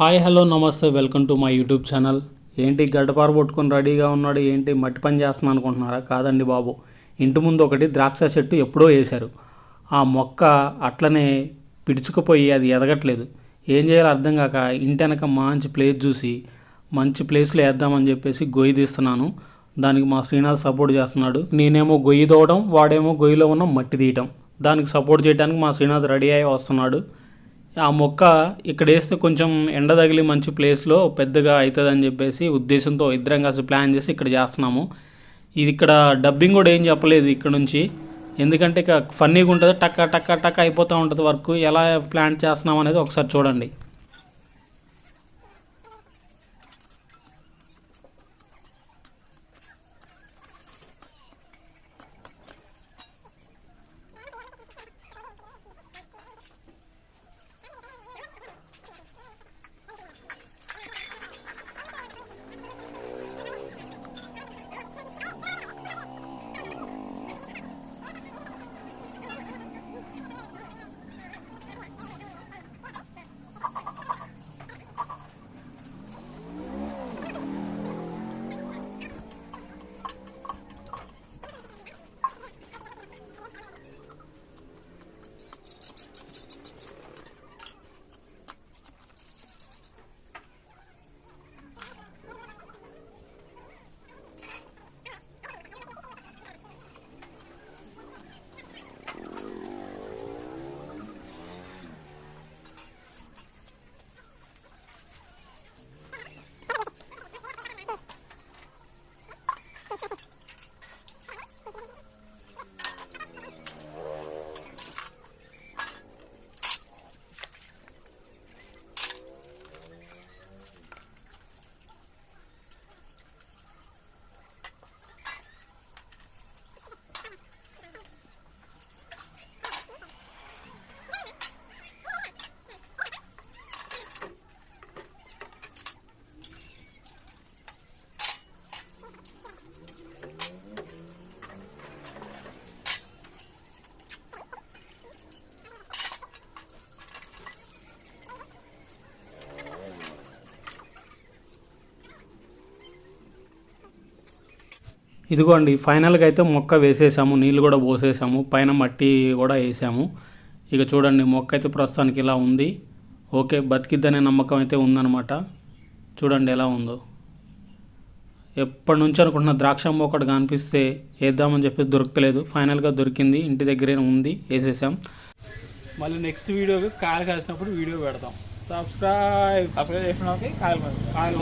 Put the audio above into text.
Hi hello నమస్తే welcome to my YouTube channel. ఏంటి గడ్డపార పట్టుకొని రెడీగా ఉన్నాడు ఏంటి మట్టి పని చేస్తున్నాను అనుకుంటున్నారా? కాదండి బాబు. ఇంటి ముందు ఒకటి ద్రాక్ష చెట్టు ఎప్పుడో వేశారు. ఆ మొక్క అట్లనే పిడుచుకుపోయి అది ఎదగట్లేదు. ఏం చేయాలో అర్థం కాక ఇంటి వెనక మంచి ప్లేస్ చూసి మంచి ప్లేస్లో వేద్దామని చెప్పేసి గొయ్యి తీస్తున్నాను. దానికి మా శ్రీనాథ్ సపోర్ట్ చేస్తున్నాడు. నేనేమో గొయ్యి తోవడం వాడేమో గొయ్యిలో ఉన్న మట్టి తీయటం. దానికి సపోర్ట్ చేయడానికి మా శ్రీనాథ్ రెడీ అయ్యి వస్తున్నాడు. ఆ మొక్క ఇక్కడ వేస్తే కొంచెం ఎండ తగిలి మంచి ప్లేస్లో పెద్దగా అవుతుందని చెప్పేసి ఉద్దేశంతో ఇద్దరం కలిసి ప్లాన్ చేసి ఇక్కడ చేస్తున్నాము. ఇది ఇక్కడ డబ్బింగ్ కూడా ఏం చెప్పలేదు ఇక్కడ నుంచి. ఎందుకంటే ఇక ఫన్నీగా ఉంటుంది టక్క టక్క టక్క అయిపోతూ ఉంటుంది వర్క్. ఎలా ప్లాన్ చేస్తున్నాం అనేది ఒకసారి చూడండి. ఇదిగోండి ఫైనల్గా అయితే మొక్క వేసేసాము నీళ్ళు కూడా పోసేసాము పైన మట్టి కూడా వేసాము. ఇక చూడండి మొక్క అయితే ప్రస్తుతానికి ఇలా ఉంది. ఓకే బతికిద్దనే నమ్మకం అయితే ఉందన్నమాట. చూడండి ఎలా ఉందో. ఎప్పటి నుంచి అనుకుంటున్న ద్రాక్ష ఒకటి కనిపిస్తే వేద్దామని చెప్పేసి దొరకలేదు. ఫైనల్గా దొరికింది ఇంటి దగ్గరే ఉంది వేసేసాం. మళ్ళీ నెక్స్ట్ వీడియోకి కాయలు కాసినప్పుడు వీడియో పెడతాం. సబ్స్క్రైబ్. సబ్స్క్రైబ్ చేసిన కాయలు కాయలు